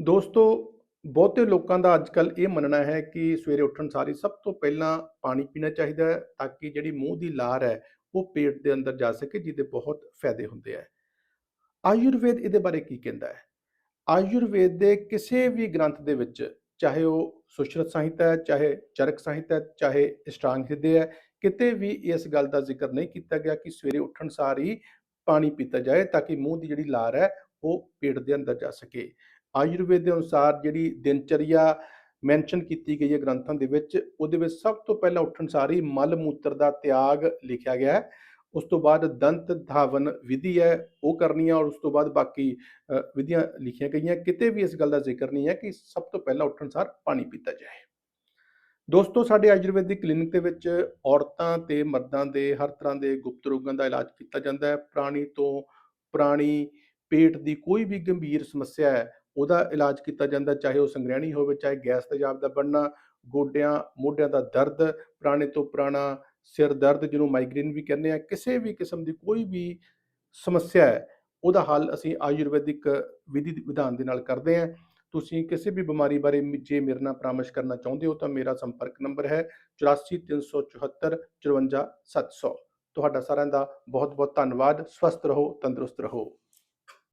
ਦੋਸਤੋ, ਬਹੁਤੇ ਲੋਕਾਂ ਦਾ ਅੱਜਕੱਲ ਇਹ ਮੰਨਣਾ ਹੈ ਕਿ ਸਵੇਰੇ ਉੱਠਣ ਸਾਰ ਹੀ ਸਭ ਤੋਂ ਪਹਿਲਾਂ ਪਾਣੀ ਪੀਣਾ ਚਾਹੀਦਾ ਹੈ ਤਾਂ ਕਿ ਜਿਹੜੀ ਮੂੰਹ ਦੀ ਲਾਰ ਹੈ, ਉਹ ਪੇਟ ਦੇ ਅੰਦਰ ਜਾ ਸਕੇ ਜਿਹਦੇ ਬਹੁਤ ਫਾਇਦੇ ਹੁੰਦੇ ਹੈ ਆਯੁਰਵੇਦ ਇਹਦੇ ਬਾਰੇ ਕੀ ਕਹਿੰਦਾ ਹੈ? ਆਯੁਰਵੇਦ ਦੇ ਕਿਸੇ ਵੀ ਗ੍ਰੰਥ ਦੇ ਵਿੱਚ ਚਾਹੇ ਉਹ ਸੁਸ਼ਰਤ ਸਾਹਿਤਾ ਹੈ, ਚਾਹੇ ਚਰਕ ਸਾਹਿਤਾ ਹੈ, ਚਾਹੇ ਇਸ਼ਟਾਂਗ ਹਿਰਦੇ ਹੈ, ਕਿਤੇ ਵੀ ਇਸ ਗੱਲ ਦਾ ਜ਼ਿਕਰ ਨਹੀਂ ਕੀਤਾ ਗਿਆ ਕਿ ਸਵੇਰੇ ਉੱਠਣ ਸਾਰ ਹੀ ਪਾਣੀ ਪੀਤਾ ਜਾਏ ਤਾਂ ਕਿ ਮੂੰਹ ਦੀ ਜਿਹੜੀ ਲਾਰ ਹੈ, ਉਹ ਪੇਟ ਦੇ ਅੰਦਰ ਜਾ ਸਕੇ। ਆਯੁਰਵੇਦ ਦੇ ਅਨੁਸਾਰ ਜਿਹੜੀ ਦਿਨਚਰਿਆ ਮੈਂਸ਼ਨ ਕੀਤੀ ਗਈ ਹੈ ਗ੍ਰੰਥਾਂ ਦੇ ਵਿੱਚ, ਉਹਦੇ ਵਿੱਚ ਸਭ ਤੋਂ ਪਹਿਲਾਂ ਉੱਠਣ ਸਾਰ ਮਲ ਮੂਤਰ ਦਾ ਤਿਆਗ ਲਿਖਿਆ ਗਿਆ ਹੈ। ਉਸ ਤੋਂ ਬਾਅਦ ਦੰਤ ਧਾਵਨ ਵਿਧੀ ਹੈ, ਉਹ ਕਰਨੀ ਹੈ ਔਰ ਉਸ ਤੋਂ ਬਾਅਦ ਬਾਕੀ ਵਿਧੀਆਂ ਲਿਖੀਆਂ ਗਈਆਂ। ਕਿਤੇ ਵੀ ਇਸ ਗੱਲ ਦਾ ਜ਼ਿਕਰ ਨਹੀਂ ਹੈ ਕਿ ਸਭ ਤੋਂ ਪਹਿਲਾਂ ਉੱਠਣ ਸਾਰ ਪਾਣੀ ਪੀਤਾ ਜਾਏ। ਦੋਸਤੋ, ਸਾਡੇ ਆਯੁਰਵੈਦਿਕ ਕਲੀਨਿਕ ਦੇ ਵਿੱਚ ਔਰਤਾਂ ਤੇ ਮਰਦਾਂ ਦੇ ਹਰ ਤਰ੍ਹਾਂ ਦੇ ਗੁਪਤ ਰੋਗਾਂ ਦਾ ਇਲਾਜ ਕੀਤਾ ਜਾਂਦਾ ਹੈ। ਪ੍ਰਾਣੀ ਤੋਂ ਪ੍ਰਾਣੀ ਪੇਟ ਦੀ ਕੋਈ ਵੀ ਗੰਭੀਰ ਸਮੱਸਿਆ ਹੈ ਉਹਦਾ ਇਲਾਜ ਕੀਤਾ ਜਾਂਦਾ, ਚਾਹੇ ਉਹ ਸੰਗ੍ਰਹਿਣੀ ਹੋਵੇ, ਚਾਹੇ ਗੈਸ ਤੇਜ਼ਾਬ ਦਾ ਬਣਨਾ, ਗੋਡਿਆਂ, ਮੋਢਿਆਂ ਦਾ ਦਰਦ, ਪੁਰਾਣੇ ਤੋਂ ਪੁਰਾਣਾ ਸਿਰ ਦਰਦ ਜਿਹਨੂੰ ਮਾਈਗ੍ਰੇਨ ਵੀ ਕਹਿੰਦੇ ਆ, ਕਿਸੇ ਵੀ ਕਿਸਮ ਦੀ ਕੋਈ ਵੀ ਸਮੱਸਿਆ ਹੈ, ਉਹਦਾ ਹੱਲ ਅਸੀਂ ਆਯੁਰਵੈਦਿਕ ਵਿਧੀ ਵਿਧਾਨ ਦੇ ਨਾਲ ਕਰਦੇ ਹਾਂ। ਤੁਸੀਂ ਕਿਸੇ ਵੀ ਬਿਮਾਰੀ ਬਾਰੇ ਜੇ ਮੇਰੇ ਨਾਲ ਪਰਾਮਰਸ਼ ਕਰਨਾ ਚਾਹੁੰਦੇ ਹੋ ਤਾਂ ਮੇਰਾ ਸੰਪਰਕ ਨੰਬਰ ਹੈ 8437 54700 ਤੁਹਾਡਾ ਸਾਰਿਆਂ ਦਾ ਬਹੁਤ ਬਹੁਤ ਧੰਨਵਾਦ, ਸਵਸਥ ਰਹੋ, ਤੰਦਰੁਸਤ ਰਹੋ।